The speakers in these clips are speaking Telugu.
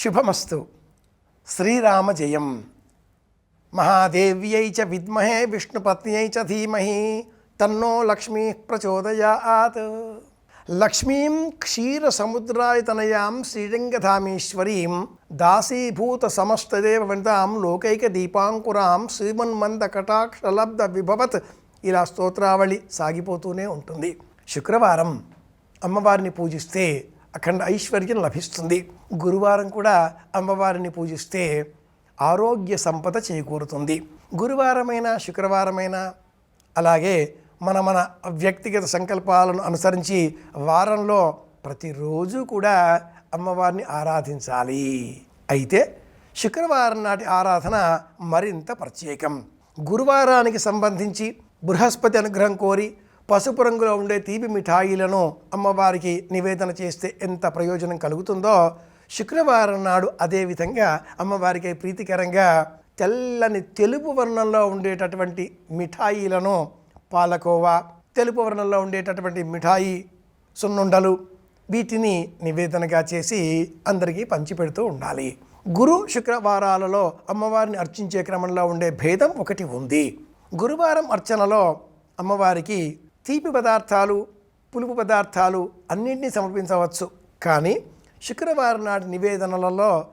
శుభమస్తు. శ్రీరామ జయం మహాదేవ్యై చ విద్మహే విష్ణుపత్న్యై చ ధీమహి తన్నో లక్ష్మీ ప్రచోదయాత్. లక్ష్మీం క్షీరసముద్రాయతనయాం శ్రీరంగధామేశ్వరీం దాసీభూత సమస్తదేవ వనితాం లోకైక దీపాంకురాం శ్రీమన్మంద కటాక్షలబ్ధ విభవత్ ఇలా స్తోత్రావళి సాగిపోతూనే ఉంటుంది. శుక్రవారం. అమ్మవారిని పూజిస్తే అఖండ ఐశ్వర్యం లభిస్తుంది. గురువారం కూడా అమ్మవారిని పూజిస్తే ఆరోగ్య సంపద చేకూరుతుంది. గురువారమైన శుక్రవారమైన అలాగే మన మన వ్యక్తిగత సంకల్పాలను అనుసరించి వారంలో ప్రతిరోజు కూడా అమ్మవారిని ఆరాధించాలి. అయితే శుక్రవారం నాటి ఆరాధన మరింత ప్రత్యేకం. గురువారానికి సంబంధించి బృహస్పతి అనుగ్రహం కోరి పసుపు రంగులో ఉండే తీపి మిఠాయిలను అమ్మవారికి నివేదన చేస్తే ఎంత ప్రయోజనం కలుగుతుందో శుక్రవారం నాడు అదేవిధంగా అమ్మవారికి ప్రీతికరంగా తెల్లని తెలుపు వర్ణంలో ఉండేటటువంటి మిఠాయిలను పాలకోవా తెలుపు వర్ణంలో ఉండేటటువంటి మిఠాయి సున్నుండలు వీటిని నివేదనగా చేసి అందరికీ పంచిపెడుతూ ఉండాలి. గురు శుక్రవారాలలో అమ్మవారిని అర్చించే క్రమంలో ఉండే భేదం ఒకటి ఉంది. గురువారం అర్చనలో అమ్మవారికి తీపి పదార్థాలు పులుపు పదార్థాలు అన్నింటినీ సమర్పించవచ్చు. కానీ శుక్రవారం నాటి నివేదనలలో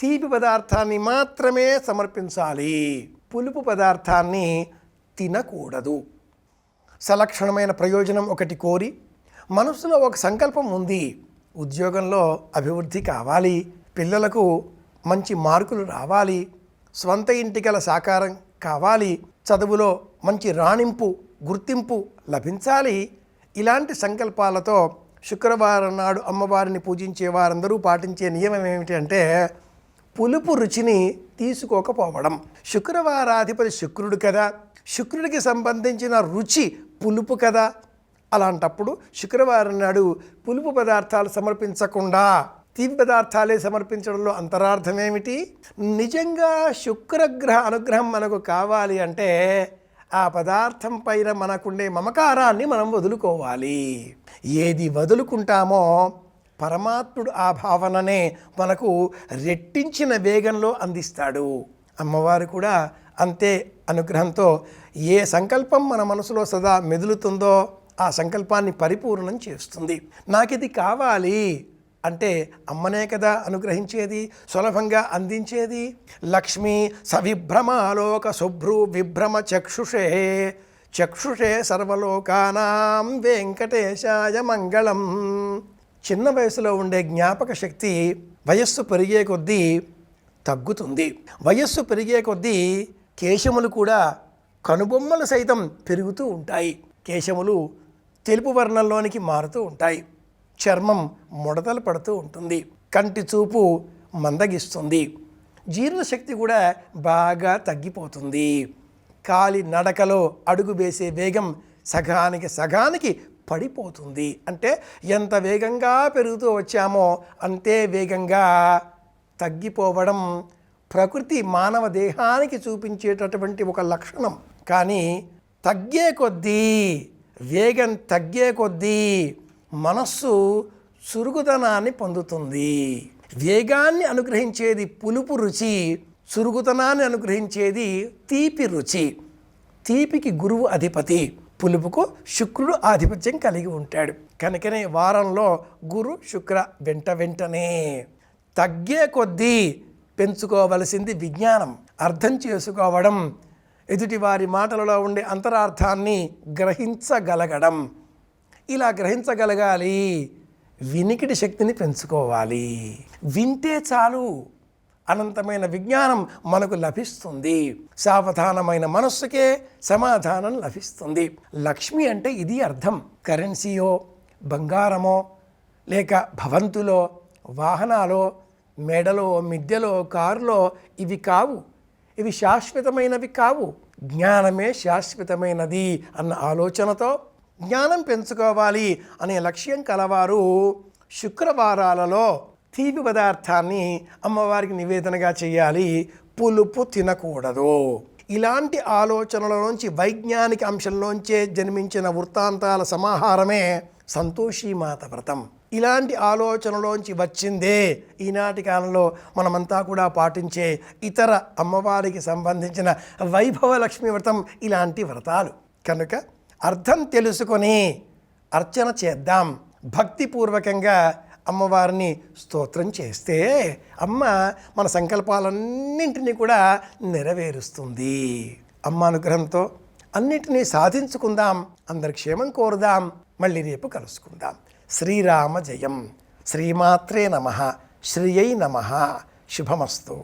తీపి పదార్థాన్ని మాత్రమే సమర్పించాలి. పులుపు పదార్థాన్ని తినకూడదు. సలక్షణమైన ప్రయోజనం ఒకటి కోరి మనసులో ఒక సంకల్పం ఉంది. ఉద్యోగంలో అభివృద్ధి కావాలి. పిల్లలకు మంచి మార్కులు రావాలి. స్వంత ఇంటి గల సాకారం కావాలి. చదువులో మంచి రాణింపు గుర్తింపు లభించాలి. ఇలాంటి సంకల్పాలతో శుక్రవారం నాడు అమ్మవారిని పూజించే వారందరూ పాటించే నియమం ఏమిటి అంటే పులుపు రుచిని తీసుకోకపోవడం. శుక్రవారాధిపతి శుక్రుడు కదా. శుక్రుడికి సంబంధించిన రుచి పులుపు కదా. అలాంటప్పుడు శుక్రవారం నాడు పులుపు పదార్థాలు సమర్పించకుండా తీపి పదార్థాలే సమర్పించడంలో అంతరార్థం ఏమిటి? నిజంగా శుక్రగ్రహ అనుగ్రహం మనకు కావాలి అంటే ఆ పదార్థం పైన మనకుండే మమకారాన్ని మనం వదులుకోవాలి. ఏది వదులుకుంటామో పరమాత్ముడు ఆ భావననే మనకు రెట్టించిన వేగంలో అందిస్తాడు. అమ్మవారు కూడా అంతే అనుగ్రహంతో ఏ సంకల్పం మన మనసులో సదా మెదులుతుందో ఆ సంకల్పాన్ని పరిపూర్ణం చేస్తుంది. నాకు ఇది కావాలి. అంటే అమ్మనే కదా అనుగ్రహించేది సులభంగా అందించేది. లక్ష్మి సవిభ్రమాలోక శుభ్రు విభ్రమ చక్షుషే. చక్షుషే సర్వలోకానాం వెంకటేశాయ మంగళం. చిన్న వయసులో ఉండే జ్ఞాపక శక్తి వయస్సు పెరిగే కొద్దీ తగ్గుతుంది. వయస్సు పెరిగే కొద్దీ కేశములు కూడా కనుబొమ్మలు సైతం పెరుగుతూ ఉంటాయి. కేశములు తెలుపు వర్ణంలోనికి మారుతూ ఉంటాయి. చర్మం ముడతలు పడుతూ ఉంటుంది. కంటి చూపు మందగిస్తుంది. జీర్ణశక్తి కూడా బాగా తగ్గిపోతుంది. కాలి నడకలో అడుగు వేసే వేగం సగానికి సగానికి పడిపోతుంది. అంటే ఎంత వేగంగా పెరుగుతూ వచ్చామో అంతే వేగంగా తగ్గిపోవడం ప్రకృతి మానవ దేహానికి చూపించేటటువంటి ఒక లక్షణం. కానీ తగ్గే కొద్దీ వేగం తగ్గే కొద్దీ మనస్సు చురుకుతనాన్ని పొందుతుంది. వేగాన్ని అనుగ్రహించేది పులుపు రుచి చురుకుతనాన్ని అనుగ్రహించేది తీపి రుచి. తీపికి గురువు అధిపతి పులుపుకు శుక్రుడు ఆధిపత్యం కలిగి ఉంటాడు. కనుకనే వారంలో గురు శుక్ర వెంట వెంటనే తగ్గే కొద్దీ పెంచుకోవలసింది విజ్ఞానం. అర్థం చేసుకోవడం ఎదుటి వారి మాటలలో ఉండే అంతరార్థాన్ని గ్రహించగలగడం. ఇలా గ్రహించగలగాలి. వినికిడి శక్తిని పెంచుకోవాలి. వింటే చాలు అనంతమైన విజ్ఞానం మనకు లభిస్తుంది. సావధానమైన మనస్సుకే సమాధానం లభిస్తుంది. లక్ష్మి అంటే ఇది అర్థం. కరెన్సీయో బంగారమో లేక భవంతులో వాహనాలో మెడలో మిద్దెలో కారులో ఇవి కావు. ఇవి శాశ్వతమైనవి కావు. జ్ఞానమే శాశ్వతమైనది అన్న ఆలోచనతో జ్ఞానం పెంచుకోవాలి అనే లక్ష్యం కలవారు శుక్రవారాలలో తీపి పదార్థాన్ని అమ్మవారికి నివేదనగా చేయాలి. పులుపు తినకూడదు. ఇలాంటి ఆలోచనలలోంచి వైజ్ఞానిక అంశంలోంచే జన్మించిన వృత్తాంతాల సమాహారమే సంతోషీమాత వ్రతం. ఇలాంటి ఆలోచనలోంచి వచ్చిందే ఈనాటి కాలంలో మనమంతా కూడా పాటించే ఇతర అమ్మవారికి సంబంధించిన వైభవ లక్ష్మీ వ్రతం ఇలాంటి వ్రతాలు. కనుక అర్థం తెలుసుకొని అర్చన చేద్దాం. భక్తిపూర్వకంగా అమ్మవారిని స్తోత్రం చేస్తే అమ్మ మన సంకల్పాలన్నింటినీ కూడా నెరవేరుస్తుంది. అమ్మ అనుగ్రహంతో అన్నిటినీ సాధించుకుందాం. అందరి క్షేమం కోరుదాం. మళ్ళీ రేపు కలుసుకుందాం. శ్రీరామ జయం. శ్రీమాత్రే నమ. శ్రీయై నమ. శుభమస్తు.